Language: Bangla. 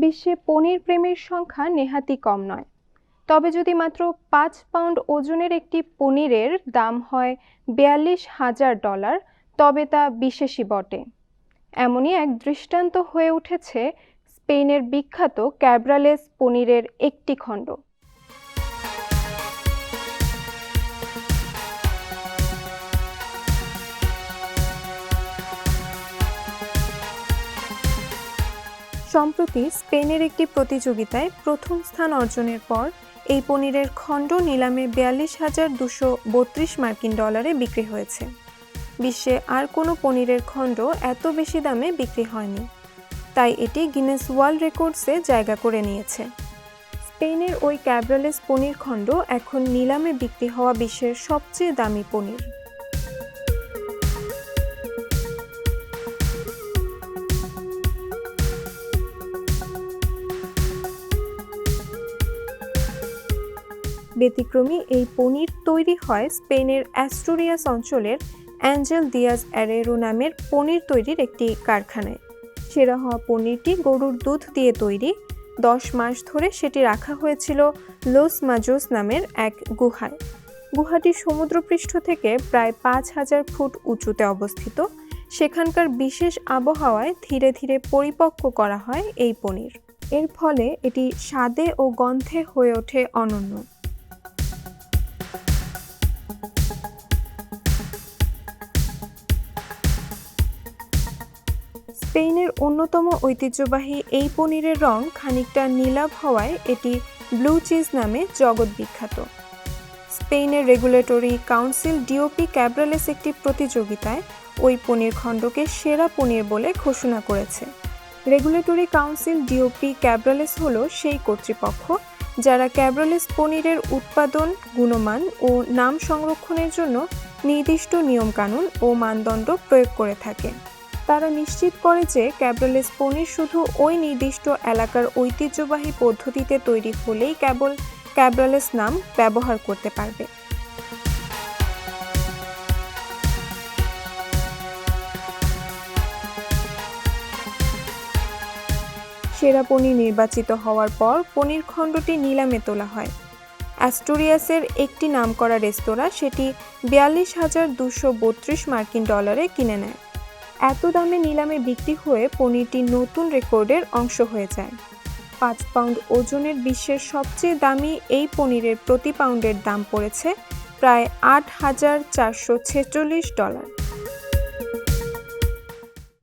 বিশ্বে পনির প্রেমের সংখ্যা নেহাতি কম নয়। তবে যদি মাত্র পাঁচ পাউন্ড ওজনের একটি পনিরের দাম হয় বিয়াল্লিশ হাজার ডলার, তবে তা বিশেষই বটে। এমনই এক দৃষ্টান্ত হয়ে উঠেছে স্পেনের বিখ্যাত ক্যাব্রালেস পনিরের একটি খণ্ড। সম্প্রতি স্পেনের একটি প্রতিযোগিতায় প্রথম স্থান অর্জনের পর, এই পনিরের খণ্ড নিলামে বিয়াল্লিশ হাজার দুশো বত্রিশ মার্কিন ডলারে বিক্রি হয়েছে। বিশ্বে আর কোনো পনিরের খণ্ড এত বেশি দামে বিক্রি হয়নি। তাই এটি গিনেস ওয়ার্ল্ড রেকর্ডসে জায়গা করে নিয়েছে। স্পেনের ওই ক্যাব্রালেস পনির খণ্ড এখন নিলামে বিক্রি হওয়া বিশ্বের সবচেয়ে দামি পনির। ব্যতিক্রমী এই পনির তৈরি হয় স্পেনের অ্যাস্টোরিয়াস অঞ্চলের অ্যাঞ্জেল দিয়াজ অ্যারেরো নামের পনির তৈরির একটি কারখানায়। সেরা হওয়া পনিরটি গরুর দুধ দিয়ে তৈরি। দশ মাস ধরে সেটি রাখা হয়েছিল লোস মাজোস নামের এক গুহায়। গুহাটি সমুদ্রপৃষ্ঠ থেকে প্রায় পাঁচ হাজার ফুট উঁচুতে অবস্থিত। সেখানকার বিশেষ আবহাওয়ায় ধীরে ধীরে পরিপক্ক করা হয় এই পনির। এর ফলে এটি স্বাদে ও গন্ধে হয়ে ওঠে অনন্য। স্পেনের অন্যতম ঐতিহ্যবাহী এই পনিরের রং খানিকটা নীলাভ হওয়ায় এটি ব্লু চিজ নামে জগৎ বিখ্যাত। স্পেনের রেগুলেটরি কাউন্সিল ডিওপি ক্যাব্রালেস একটি প্রতিযোগিতায় ওই পনির খণ্ডকে সেরা পনির বলে ঘোষণা করেছে। রেগুলেটরি কাউন্সিল ডিওপি ক্যাব্রালেস হল সেই কর্তৃপক্ষ যারা ক্যাব্রালেস পনিরের উৎপাদন, গুণমান ও নাম সংরক্ষণের জন্য নির্দিষ্ট নিয়মকানুন ও মানদণ্ড প্রয়োগ করে থাকে। তারা নিশ্চিত করে যে ক্যাব্রালেস পনির শুধু ওই নির্দিষ্ট এলাকার ঐতিহ্যবাহী পদ্ধতিতে তৈরি হলেই কেবল ক্যাব্রালেস নাম ব্যবহার করতে পারবে। সেরা পনির নির্বাচিত হওয়ার পর পনির খণ্ডটি নিলামে তোলা হয়। অ্যাস্টোরিয়াসের একটি নামকরা রেস্তোরাঁ সেটি বিয়াল্লিশ হাজার দুশো বত্রিশ মার্কিন ডলারে কিনে নেয়। এত দামে নিলামে বিক্রি হয়ে পনিরটি নতুন রেকর্ডের অংশ হয়ে যায়। পাঁচ পাউন্ড ওজনের বিশ্বের সবচেয়ে দামি এই পনিরের প্রতি পাউন্ডের দাম পড়েছে প্রায় আট হাজার চারশো ছেচল্লিশ ডলার।